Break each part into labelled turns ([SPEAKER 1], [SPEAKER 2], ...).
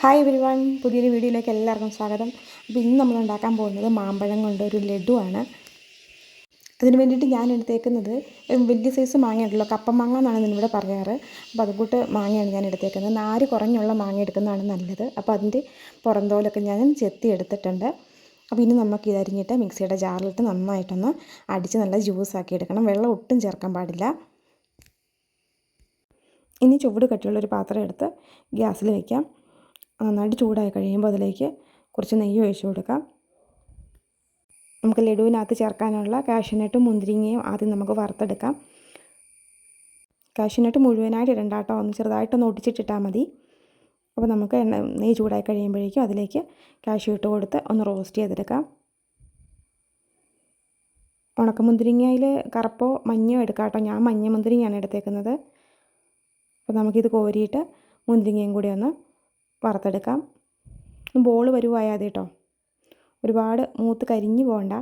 [SPEAKER 1] Hi every one പുതിയൊരു വീഡിയോയിലേക്ക് എല്ലാവർക്കും സ്വാഗതം. അപ്പോൾ ഇന്ന് നമ്മൾ ഉണ്ടാക്കാൻ പോകുന്നത് മാമ്പഴം കൊണ്ട് ഒരു ലഡുവാണ്. അതിന് വേണ്ടിയിട്ട് ഞാൻ എടുത്തേക്കുന്നത് വലിയ സൈസ് മാങ്ങയുണ്ടല്ലോ കപ്പ മാങ്ങ എന്നാണ് ഇതിനിവിടെ പറയാറ്. അപ്പോൾ അതുകൂട്ട് മാങ്ങയാണ് ഞാൻ എടുത്തേക്കുന്നത്. നാര് കുറഞ്ഞുള്ള മാങ്ങ എടുക്കുന്നതാണ് നല്ലത്. അപ്പോൾ അതിന്റെ പുറന്തോലൊക്കെ ഞാൻ ചെത്തി എടുത്തിട്ടുണ്ട്. അപ്പോൾ ഇനി നമുക്ക് ഇതരിഞ്ഞിട്ട് മിക്സിയുടെ ജാറിലിട്ട് നന്നായിട്ടൊന്ന് അടിച്ച് നല്ല ജ്യൂസ് ആക്കി എടുക്കണം. വെള്ളം ഒട്ടും ചേർക്കാൻ പാടില്ല. ഇനി ചുവട് കട്ടിയുള്ളൊരു പാത്രം എടുത്ത് ഗ്യാസിൽ വയ്ക്കാം നന്നായിട്ട് ചൂടായി കഴിയുമ്പോൾ അതിലേക്ക് കുറച്ച് നെയ്യ് ഒഴിച്ചു കൊടുക്കാം. നമുക്ക് ലഡുവിനകത്ത് ചേർക്കാനുള്ള കാഷ്യനട്ടും മുന്തിരിങ്ങയും ആദ്യം നമുക്ക് വറുത്തെടുക്കാം. കാഷ്യനട്ട് മുഴുവനായിട്ട് ഇടണ്ട കേട്ടോ ഒന്ന് ചെറുതായിട്ടൊന്ന് ഒട്ടിച്ചിട്ടിട്ടാൽ മതി. അപ്പോൾ നമുക്ക് എണ്ണ നെയ്യ് ചൂടായി കഴിയുമ്പോഴേക്കും അതിലേക്ക് കാഷ്യൂ ഇട്ട് കൊടുത്ത് ഒന്ന് റോസ്റ്റ് ചെയ്തെടുക്കാം. ഉണക്കമുന്തിരിങ്ങയിൽ കറുപ്പോ മഞ്ഞോ എടുക്കാം ഞാൻ മഞ്ഞ മുന്തിരിങ്ങയാണ് എടുത്തേക്കുന്നത്. അപ്പോൾ നമുക്കിത് കോരിയിട്ട് മുന്തിരിങ്ങയും കൂടി ഒന്ന് വറുത്തെടുക്കാം. ബോൾ വരുവായാതെ കേട്ടോ. ഒരുപാട് മൂത്ത് കരിഞ്ഞു പോകണ്ട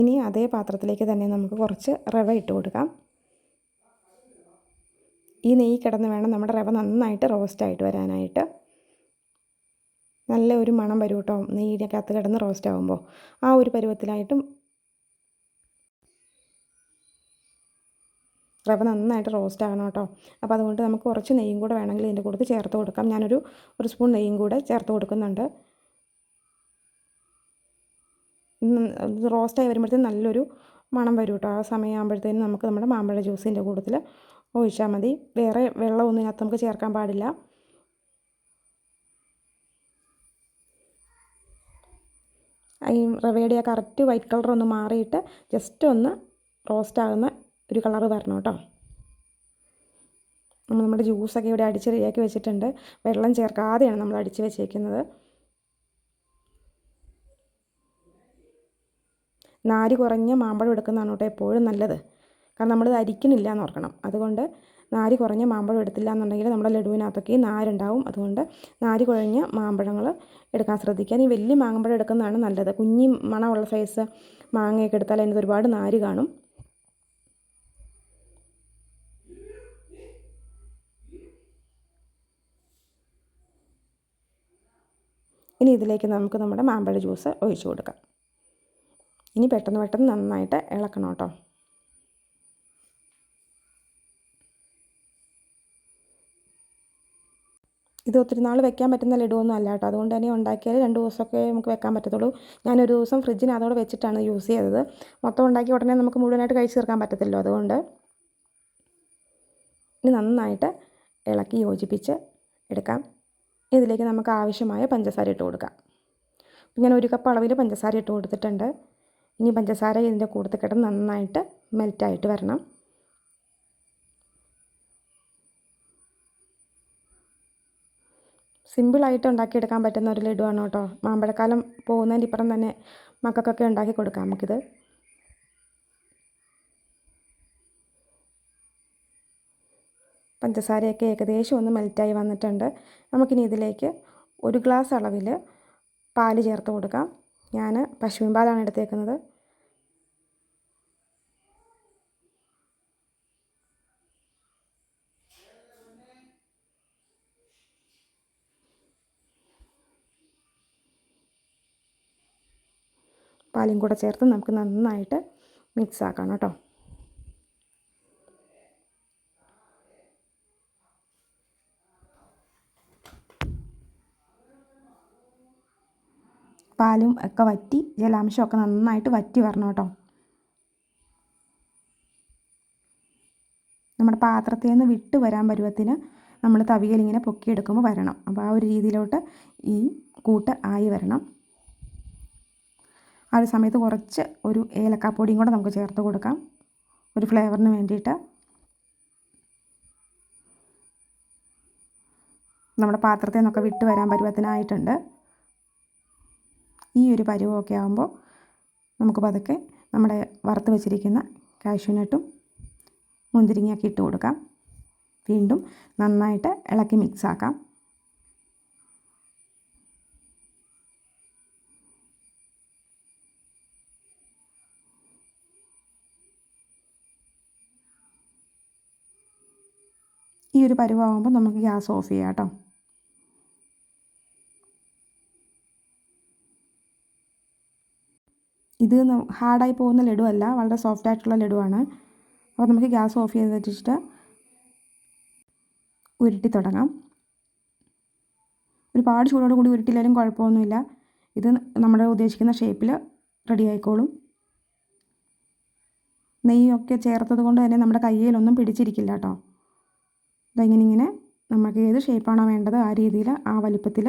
[SPEAKER 1] ഇനി അതേ പാത്രത്തിലേക്ക് തന്നെ നമുക്ക് കുറച്ച് റവ ഇട്ട് കൊടുക്കാം. ഈ നെയ്യ് കിടന്ന് വേണം നമ്മുടെ റവ നന്നായിട്ട് റോസ്റ്റായിട്ട് വരാനായിട്ട്. നല്ല ഒരു മണം വരും കേട്ടോ. നെയ്യിനകത്ത് കിടന്ന് റോസ്റ്റ് ആകുമ്പോൾ ആ ഒരു പരുവത്തിലായിട്ടും റവ നന്നായിട്ട് റോസ്റ്റ് ആകണം കേട്ടോ. അപ്പോൾ അതുകൊണ്ട് നമുക്ക് കുറച്ച് നെയ്യും കൂടെ വേണമെങ്കിൽ ഇതിന്റെ കൂടെ ചേർത്ത് കൊടുക്കാം. ഞാനൊരു ഒരു സ്പൂൺ നെയ്യും കൂടെ ചേർത്ത് കൊടുക്കുന്നുണ്ട്. റോസ്റ്റായി വരുമ്പോഴത്തേക്കും നല്ലൊരു മണം വരും കേട്ടോ. ആ സമയമാകുമ്പോഴത്തേനും നമുക്ക് നമ്മുടെ മാമ്പഴ ജ്യൂസിന്റെ കൂട്ടത്തിൽ ഒഴിച്ചാൽ മതി. വേറെ വെള്ളമൊന്നും ഇതിനകത്ത് നമുക്ക് ചേർക്കാൻ പാടില്ല. ഈ റവയുടെ ആ കറക്റ്റ് വൈറ്റ് കളർ ഒന്ന് മാറിയിട്ട് ജസ്റ്റ് ഒന്ന് റോസ്റ്റ് ആകുന്ന ഒരു കളറ് വരണം കേട്ടോ. നമ്മൾ നമ്മുടെ ജ്യൂസൊക്കെ ഇവിടെ അടിച്ച് റെഡിയാക്കി വെച്ചിട്ടുണ്ട്. വെള്ളം ചേർക്കാതെയാണ് നമ്മൾ അടിച്ച് വെച്ചേക്കുന്നത്. നാര് കുറഞ്ഞ മാമ്പഴം എടുക്കുന്നതാണ് കേട്ടോ എപ്പോഴും നല്ലത്. കാരണം നമ്മൾ അരിക്കണില്ല എന്ന് ഓർക്കണം. അതുകൊണ്ട് നാര് കുറഞ്ഞ മാമ്പഴം എടുത്തില്ല എന്നുണ്ടെങ്കിൽ നമ്മുടെ ലഡുവിനകത്തൊക്കെ നാരുണ്ടാവും. അതുകൊണ്ട് നാര് കുഴഞ്ഞ മാമ്പഴങ്ങൾ എടുക്കാൻ ശ്രദ്ധിക്കുക. ഈ വലിയ മാമ്പഴം എടുക്കുന്നതാണ് നല്ലത്. കുഞ്ഞി മണമുള്ള സൈസ് മാങ്ങയൊക്കെ എടുത്താൽ അതിനകത്ത് ഒരുപാട് നാര് കാണും. ഇനി ഇതിലേക്ക് നമുക്ക് നമ്മുടെ മാമ്പഴ ജ്യൂസ് ഒഴിച്ചു കൊടുക്കാം. ഇനി പെട്ടെന്ന് പെട്ടെന്ന് നന്നായിട്ട് ഇളക്കണം കേട്ടോ. ഇത് ഒത്തിരി നാൾ വെക്കാൻ പറ്റുന്ന ലഡുവൊന്നും അല്ല കേട്ടോ. അതുകൊണ്ട് തന്നെ ഉണ്ടാക്കിയാൽ രണ്ട് ദിവസമൊക്കെ നമുക്ക് വെക്കാൻ പറ്റത്തുള്ളൂ. ഞാനൊരു ദിവസം ഫ്രിഡ്ജിന് അതോടെ വെച്ചിട്ടാണ് യൂസ് ചെയ്തത്. മൊത്തം ഉണ്ടാക്കി ഉടനെ നമുക്ക് മുഴുവനായിട്ട് കഴിച്ച് തീർക്കാൻ പറ്റത്തില്ലോ അതുകൊണ്ട്. ഇനി നന്നായിട്ട് ഇളക്കി യോജിപ്പിച്ച് എടുക്കാം. ഇതിലേക്ക് നമുക്ക് ആവശ്യമായ പഞ്ചസാര ഇട്ട് കൊടുക്കാം. ഞാൻ ഒരു കപ്പ് അളവിൽ പഞ്ചസാര ഇട്ട് കൊടുത്തിട്ടുണ്ട്. ഇനി പഞ്ചസാര ഇതിന്റെ കൂട്ടത്തിൽ കിടന്ന് നന്നായിട്ട് മെൽറ്റായിട്ട് വരണം. സിമ്പിളായിട്ട് ഉണ്ടാക്കിയെടുക്കാൻ പറ്റുന്ന ഒരു ലഡുവാണ് കേട്ടോ. മാമ്പഴക്കാലം പോകുന്നതിന്റെ ഇപ്പുറം തന്നെ മക്കൾക്കൊക്കെ ഉണ്ടാക്കി കൊടുക്കാം നമുക്കിത്. പഞ്ചസാരയൊക്കെ ഏകദേശം ഒന്ന് മെൽറ്റായി വന്നിട്ടുണ്ട്. നമുക്കിനി ഇതിലേക്ക് ഒരു ഗ്ലാസ് അളവിൽ പാൽ ചേർത്ത് കൊടുക്കാം. ഞാൻ പശുവിൻ പാലാണ് എടുത്തേക്കുന്നത്. പാലും കൂടെ ചേർത്ത് നമുക്ക് നന്നായിട്ട് മിക്സ് ആക്കണം കേട്ടോ. പാലും ഒക്കെ വറ്റി ജലാംശമൊക്കെ നന്നായിട്ട് വറ്റി വരണം കേട്ടോ. നമ്മുടെ പാത്രത്തിൽ നിന്ന് വിട്ട് വരാൻ പരുവത്തിന് നമ്മൾ തവിയലിങ്ങനെ പൊക്കിയെടുക്കുമ്പോൾ വരണം. അപ്പോൾ ആ ഒരു രീതിയിലോട്ട് ഈ കൂട്ട് ആയി വരണം. ആ ഒരു സമയത്ത് കുറച്ച് ഒരു ഏലക്കാപ്പൊടിയും കൂടെ നമുക്ക് ചേർത്ത് കൊടുക്കാം. ഒരു ഫ്ലേവറിന് വേണ്ടിയിട്ട്. നമ്മുടെ പാത്രത്തിൽ നിന്നൊക്കെ വിട്ട് വരാൻ പരുവത്തിനായിട്ടുണ്ട്. ഈ ഒരു പരുവമൊക്കെ ആകുമ്പോൾ നമുക്ക് പതുക്കെ നമ്മുടെ വറുത്ത് വെച്ചിരിക്കുന്ന കാഷ്യൂനട്ടും മുന്തിരിങ്ങയൊക്കെ ഇട്ട് കൊടുക്കാം. വീണ്ടും നന്നായിട്ട് ഇളക്കി മിക്സ് ആക്കാം. ഈ ഒരു പരുവാകുമ്പോൾ നമുക്ക് ഗ്യാസ് ഓഫ് ചെയ്യാം കേട്ടോ. ഇത് ഹാർഡായി പോകുന്ന ലഡു അല്ല വളരെ സോഫ്റ്റ് ആയിട്ടുള്ള ലഡുവാണ്. അപ്പോൾ നമുക്ക് ഗ്യാസ് ഓഫ് ചെയ്ത് വെച്ചിട്ട് ഉരുട്ടി തുടങ്ങാം. ഒരുപാട് ചൂടോട് കൂടി ഉരുട്ടിയില്ലാലും കുഴപ്പമൊന്നുമില്ല. ഇത് നമ്മുടെ ഉദ്ദേശിക്കുന്ന ഷേപ്പിൽ റെഡി ആയിക്കോളും. നെയ്യൊക്കെ ചേർത്തത് കൊണ്ട് തന്നെ നമ്മുടെ കയ്യിലൊന്നും പിടിച്ചിരിക്കില്ല കേട്ടോ ഇതെങ്ങനെ ഇങ്ങനെ നമുക്ക് ഏത് ഷേപ്പാണോ വേണ്ടത് ആ രീതിയിൽ ആ വലുപ്പത്തിൽ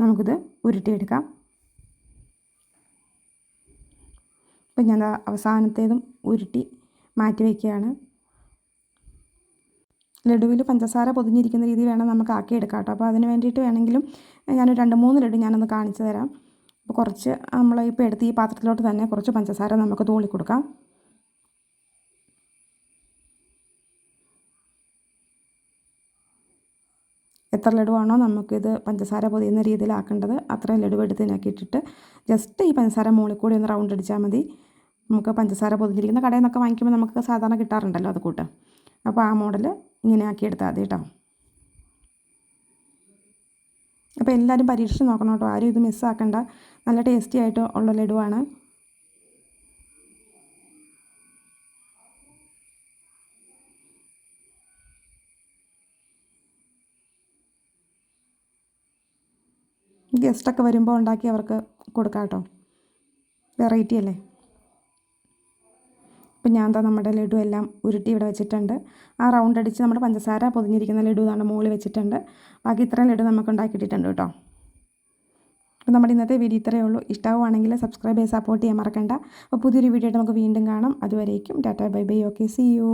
[SPEAKER 1] നമുക്കിത് ഉരുട്ടിയെടുക്കാം. ഇപ്പം ഞാൻ അവസാനത്തേതും ഉരുട്ടി മാറ്റി വയ്ക്കുകയാണ്. ലഡുവിൽ പഞ്ചസാര പൊതിഞ്ഞിരിക്കുന്ന രീതി വേണം നമുക്ക് ആക്കിയെടുക്കാം കേട്ടോ. അപ്പോൾ അതിന് വേണ്ടിയിട്ട് വേണമെങ്കിലും ഞാനൊരു രണ്ട് മൂന്ന് ലഡു ഞാനൊന്ന് കാണിച്ചു തരാം. അപ്പോൾ കുറച്ച് നമ്മൾ ഇപ്പോൾ എടുത്ത് ഈ പാത്രത്തിലോട്ട് തന്നെ കുറച്ച് പഞ്ചസാര നമുക്ക് തൂളി കൊടുക്കാം എത്ര ലഡുവാണോ നമുക്കിത് പഞ്ചസാര പൊതിയുന്ന രീതിയിലാക്കേണ്ടത് അത്രയും ലഡു എടുത്തതിനാക്കിയിട്ടിട്ട് ജസ്റ്റ് ഈ പഞ്ചസാര മുകളിൽ കൂടി ഒന്ന് റൗണ്ട് അടിച്ചാൽ മതി. നമുക്ക് പഞ്ചസാര പൊതിഞ്ഞിരിക്കുന്ന കടയിൽ നിന്നൊക്കെ വാങ്ങിക്കുമ്പോൾ നമുക്ക് സാധാരണ കിട്ടാറുണ്ടല്ലോ അത് കൂട്ട് അപ്പോൾ ആ മോഡൽ ഇങ്ങനെ ആക്കിയെടുത്താൽ മതി കേട്ടോ. അപ്പോൾ എല്ലാവരും പരീക്ഷിച്ച് നോക്കണം കേട്ടോ. ആരും ഇത് മിസ്സാക്കണ്ട നല്ല ടേസ്റ്റി ആയിട്ട് ഉള്ള ലഡുവാണ്. ഗസ്റ്റൊക്കെ വരുമ്പോൾ ഉണ്ടാക്കി അവർക്ക് കൊടുക്കാം കേട്ടോ. വെറൈറ്റി അല്ലേ? ഇപ്പം ഞാൻ എന്താ നമ്മുടെ ലഡു എല്ലാം ഉരുട്ടി ഇവിടെ വെച്ചിട്ടുണ്ട്. ആ റൗണ്ട് അടിച്ച് നമ്മുടെ പഞ്ചസാര പൊതിഞ്ഞിരിക്കുന്ന ലഡു ഇതാണ് മുകളിൽ വെച്ചിട്ടുണ്ട്. ബാക്കി ഇത്രയും ലഡു നമുക്ക് ഉണ്ടാക്കിയിട്ടുണ്ട് കേട്ടോ. അപ്പോൾ നമ്മുടെ ഇന്നത്തെ വീഡിയോ ഇത്രയേ ഉള്ളൂ. ഇഷ്ടമാവുകയാണെങ്കിൽ സബ്സ്ക്രൈബ് ചെയ്ത് സപ്പോർട്ട് ചെയ്യാൻ മറക്കണ്ട. അപ്പോൾ പുതിയൊരു വീഡിയോ ആയിട്ട് നമുക്ക് വീണ്ടും കാണാം. അതുവരേക്കും tata bye bye okay see you